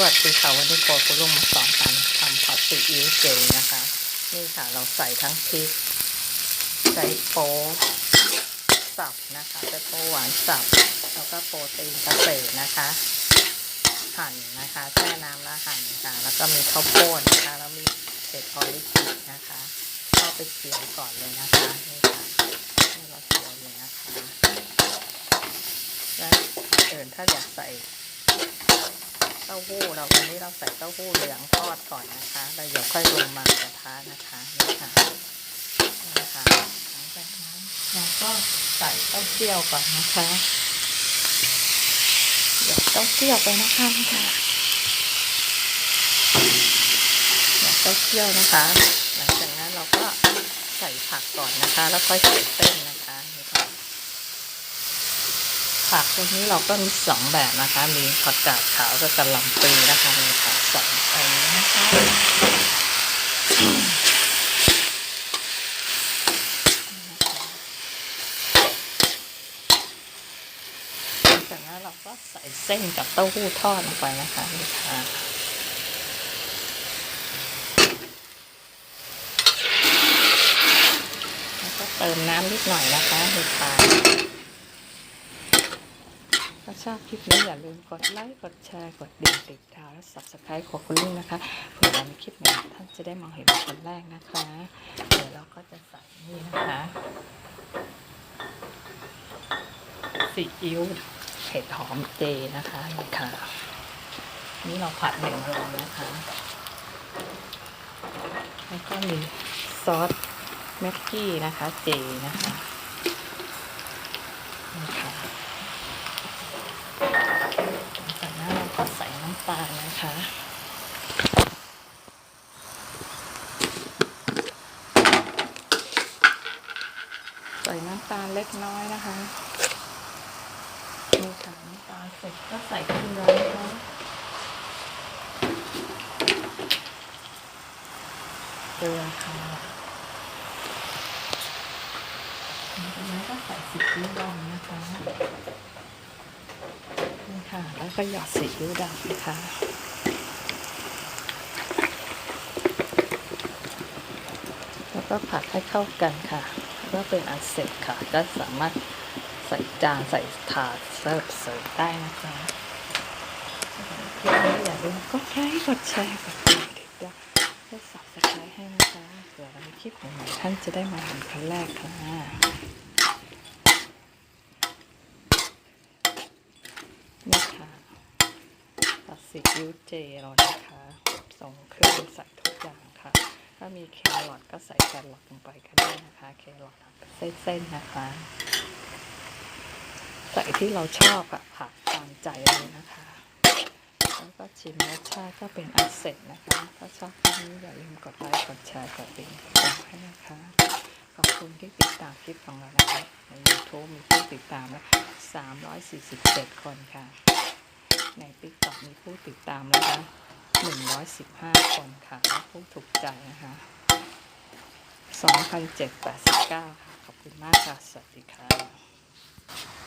สวัสดีค่ะวันนี้โคคุณลุงมาสอนการทำผัดซีอิ๊วเจนะคะ นี่ค่ะเราใส่ทั้งพริก ใส่โป๊สับนะคะใส่โป๊หวานสับ แล้วก็โปรตีนเกษตรนะคะ หั่นนะคะแช่น้ำแล้วหั่นค่ะ แล้วก็มีข้าวโพดนะคะแล้วมีเห็ดออริจินะคะเข้าไปเคี่ยวก่อนเลยนะคะนี่ค่ะนี่เราเคี่ยวเลยนะคะแล้วเอิญถ้าอยากใส่ เต้าหู้เราวันนี้เราใส่เต้าหู้เหลืองทอดก่อนนะคะแล้วเดี๋ยวค่อยลงมากระทะนะคะนี่ค่ะนี่นะคะหลังจากนั้นเราก็ใส่เต้าเจี้ยวก่อนนะคะ เดี๋ยวเต้าเจี้ยวไปนะคะนี่ค่ะเดี๋ยวเต้าเจี้ยวนะคะ หลังจากนั้นเราก็ใส่ผักก่อนนะคะ แล้วค่อยใส่เส้นค่ะ ผักวันนี้เราก็มีสองแบบนะคะ มีผักกาดขาวกับกะหล่ำปลีนะคะมีผักสองอันนะคะจากนั้นเราก็ใส่เส้นกับเต้าหู้ทอดลงไปนะคะนี่ค่ะแล้วก็เติมน้ำนิดหน่อยนะคะนี่ค่ะถ้า ชอบคลิปนี้อย่าลืมกดไลค์ กดแชร์ กดดิ่งติดดาวและ subscribe ของคุณลุงนะคะเผื่อเรามีคลิปใหม่ท่านจะได้มองเห็นเป็นคนแรกนะคะ เดี๋ยวเราก็จะใส่นี่นะคะซีอิ๊วเห็ดหอมเจนะคะนี่ค่ะ นี่เราผัดหนึ่งรองนะคะ แล้วก็มีซอสแม็กกี้นะคะ เจนะคะนี่ค่ะ จากนั้นเราก็ ใส่น้ำตาลนะคะ ใส่น้ำตาลเล็กน้อยนะคะนี่ค่น้ำตาลเสร็จก็ใส่เกลือนะคะเกลือค่ะจากนั้นก็ใส่สีอิ๊วดำนะคะ ค่ะ แล้วก็หยอดซีอิ๊วดำนะคะแล้วก็ผัดให้เข้ากันค่ะก็เป็นอันเสร็จค่ะ ก็สามารถใส่จานใส่ถาดเสิร์ฟเสิร์ฟได้นะคะคลิปนี้อย่าลืมกดไลค์กดแชร์กดติดตามและสับสไครต์ให้นะคะเผื่อเรามีคลิปใหม่ท่านจะได้มาเห็นคนแรกค่ะ นี่ค่ะตัด ซีอิ๊วเจเรานะคะส่งเครื่องใส่ทุกอย่างค่ะ ถ้ามีแครอทก็ใส่แครอทลงไปก็ได้นะคะ แครอทเส้นๆนะคะ ใส่ที่เราชอบอะผักตามใจเลยนะคะแล้วก็ชิมรสชาติก็เป็นอันเสร็จนะคะ ถ้าชอบคลิปนี้อย่าลืมกดไลค์กดแชร์กดติดตามให้นะคะ ขอบคุณที่ติดตามคลิปของเรานะคะใน YouTube มีผู้ติดตามแล้ว347 คนค่ะ ในติ๊กต็อกมีผู้ติดตามแล้วนะ115คนค่ะและผู้ถูกใจนะคะ2,789ค่ะ ขอบคุณมากค่ะ สวัสดีค่ะ